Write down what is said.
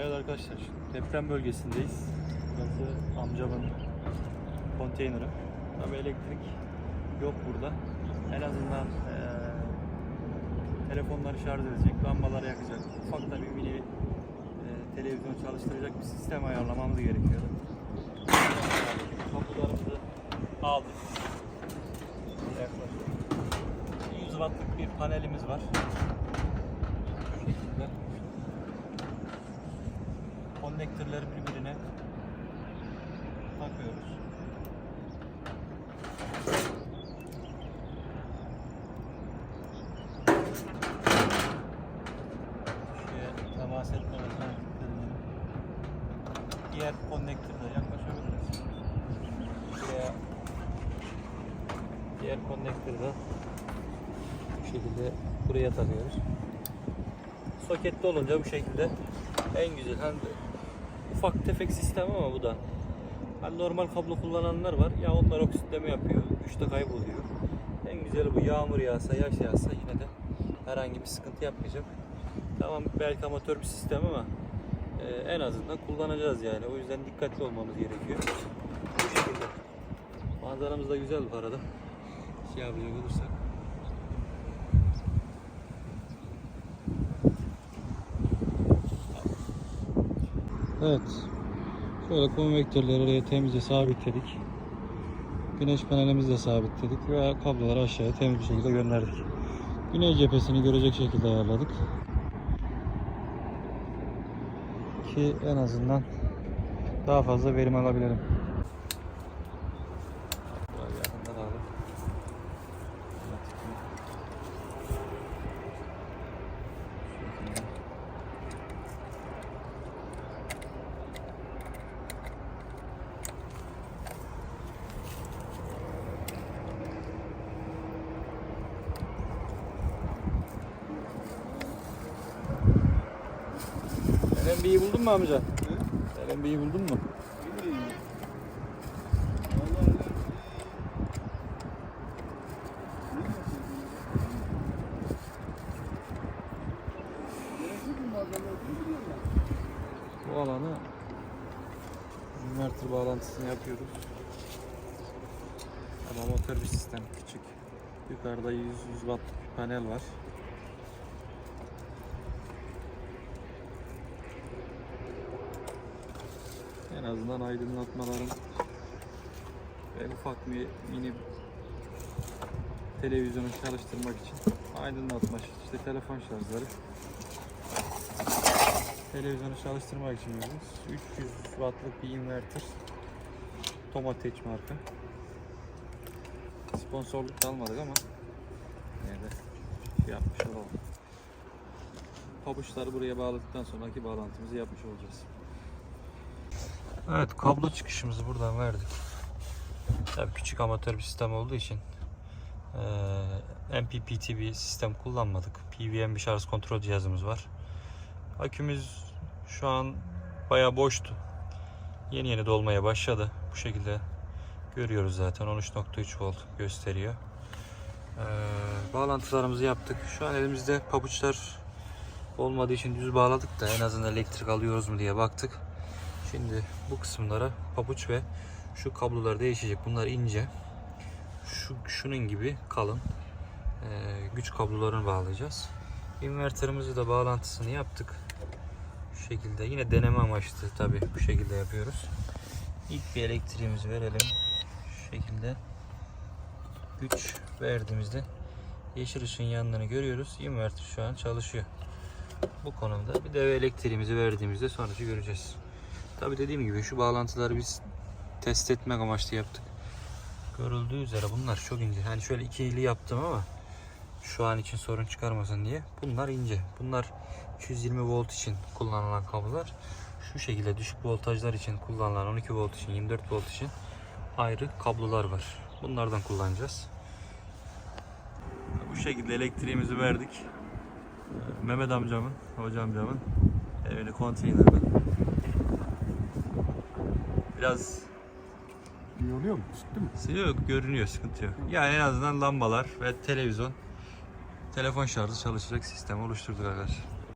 Evet arkadaşlar deprem bölgesindeyiz. Burası amcamın konteyneri. Tabi elektrik yok burada. En azından eee telefonları şarj edecek, lambaları yakacak. Ufak da bir mini eee, televizyon çalıştıracak bir sistem ayarlamamız gerekiyor. Kapılarımızı aldık. Yaklaşık 100 wattlık bir panelimiz var. Şu şekilde konnektörleri birbirine takıyoruz. Şuraya temas etmemesine. Diğer konnektörle yaklaşabiliriz. Şuraya diğer konnektörü de bu şekilde buraya takıyoruz. Soketli olunca bu şekilde en güzel. Hani ufak tefek sistem ama bu da. Hani normal kablo kullananlar var. Ya onlar oksitleme yapıyor. Güçte kayboluyor. En güzeli bu. Yağmur yağsa, yaş yağsa yine de herhangi bir sıkıntı yapmayacak. Tamam belki amatör bir sistem ama e, en azından kullanacağız yani. O yüzden dikkatli olmamız gerekiyor. Bu şekilde. Manzaramız da güzel bu arada. Şey yapacak olursak. Evet. Şöyle konvektörleri oraya temizce sabitledik. Güneş panelimizi de sabitledik ve kabloları aşağıya temiz bir şekilde gönderdik. Güney cephesini görecek şekilde ayarladık. Ki en azından daha fazla verim alabilelim. Biraz yakından alalım. Şöyle. LMB'yi buldun mu amca? LMB'yi buldun mu? Bu alanı inverter bağlantısını yapıyoruz. Ama motor bir sistem küçük. Yukarıda 100 100 watt bir panel var. En azından aydınlatmaların ve ufak bir mini televizyonu çalıştırmak için aydınlatma işte telefon şarjları. Televizyonu çalıştırmak için yapıyoruz. 300 wattlık bir inverter. Tomatech marka. Sponsorluk almadık ama yine de şey yapmış olalım. Pabuçları buraya bağladıktan sonraki bağlantımızı yapmış olacağız Evet kablo çıkışımızı buradan verdik. Tabii küçük amatör bir sistem olduğu için eee, MPPT bir sistem kullanmadık. PWM bir şarj kontrol cihazımız var. Akümüz şu an bayağı boştu. Yeni yeni dolmaya başladı. Bu şekilde görüyoruz zaten 13.3 volt gösteriyor. Eee, bağlantılarımızı yaptık. Şu an elimizde pabuçlar olmadığı için düz bağladık da en azından elektrik alıyoruz mu diye baktık. Şimdi bu kısımlara pabuç ve şu kablolar değişecek. Bunlar ince. Şu şunun gibi kalın. Ee, güç kablolarını bağlayacağız. Inverterimizi de bağlantısını yaptık. Şu şekilde. Yine deneme amaçlı tabi bu şekilde yapıyoruz. İlk bir elektriğimizi verelim. Şu şekilde. Güç verdiğimizde yeşil ışığın yandığını görüyoruz. Inverter şu an çalışıyor. Bu konumda bir de elektriğimizi verdiğimizde sonrası göreceğiz. Tabi dediğim gibi şu bağlantıları biz test etmek amaçlı yaptık. Görüldüğü üzere bunlar çok ince. Hani şöyle ikili yaptım ama şu an için sorun çıkarmasın diye. Bunlar ince. Bunlar 220 volt için kullanılan kablolar. Şu şekilde düşük voltajlar için kullanılan 12 volt için 24 volt için ayrı kablolar var. Bunlardan kullanacağız. Bu şekilde elektriğimizi verdik. Mehmet amcamın, hoca amcamın evini konteynerden Biraz İyi oluyor mu? Çıktı mı? yok görünüyor sıkıntı yok. Yani en azından lambalar ve televizyon telefon şarjı çalışacak sistem oluşturduk arkadaşlar.